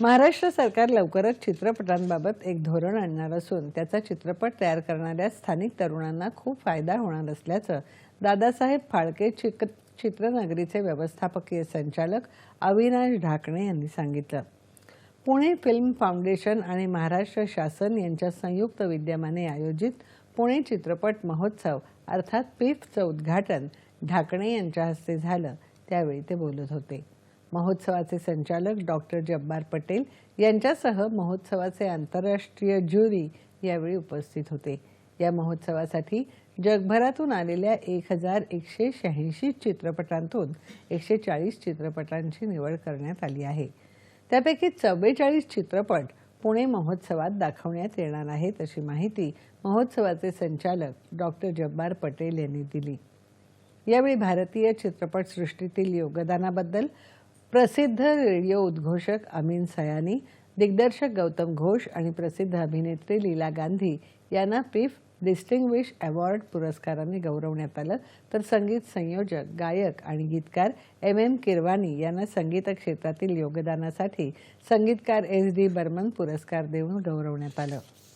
महाराष्ट्र सरकार लवकरच चित्रपटांबाबत एक धोरण आणणार असून त्याचा चित्रपट तयार करणाऱ्या स्थानिक तरुणांना खूप फायदा होणार असल्याचं दादासाहेब फाळके चिक चित्रनगरीचे व्यवस्थापकीय संचालक अविनाश ढाकणे यांनी सांगितलं. पुणे फिल्म फाउंडेशन आणि महाराष्ट्र शासन यांच्या संयुक्त विद्यमाने आयोजित पुणे चित्रपट महोत्सव अर्थात पिफचं उद्घाटन ढाकणे यांच्या हस्ते झालं. त्यावेळी ते बोलत होते. महोत्सवाचे संचालक डॉक्टर जब्बार पटेल यांच्यासह महोत्सवाचे आंतरराष्ट्रीय ज्युरी यावेळी उपस्थित होते. या महोत्सवासाठी जगभरातून आलेल्या एक हजार एकशे शहाऐंशी चित्रपटांतून एकशे चाळीस चित्रपटांची निवड करण्यात आली आहे. त्यापैकी चव्वेचाळीस चित्रपट पुणे महोत्सवात दाखवण्यात येणार आहेत अशी माहिती महोत्सवाचे संचालक डॉक्टर जब्बार पटेल यांनी दिली. यावेळी भारतीय चित्रपटसृष्टीतील योगदानाबद्दल प्रसिद्ध रेडिओ उद्घोषक अमीन सयानी दिग्दर्शक गौतम घोष आणि प्रसिद्ध अभिनेत्री लीला गांधी यांना पिफ डिस्टिंग्विश अवॉर्ड पुरस्काराने गौरवण्यात आलं. तर संगीत संयोजक गायक आणि गीतकार एम एम किरवानी यांना संगीत क्षेत्रातील योगदानासाठी संगीतकार एस डी बर्मन पुरस्कार देऊन गौरवण्यात आलं.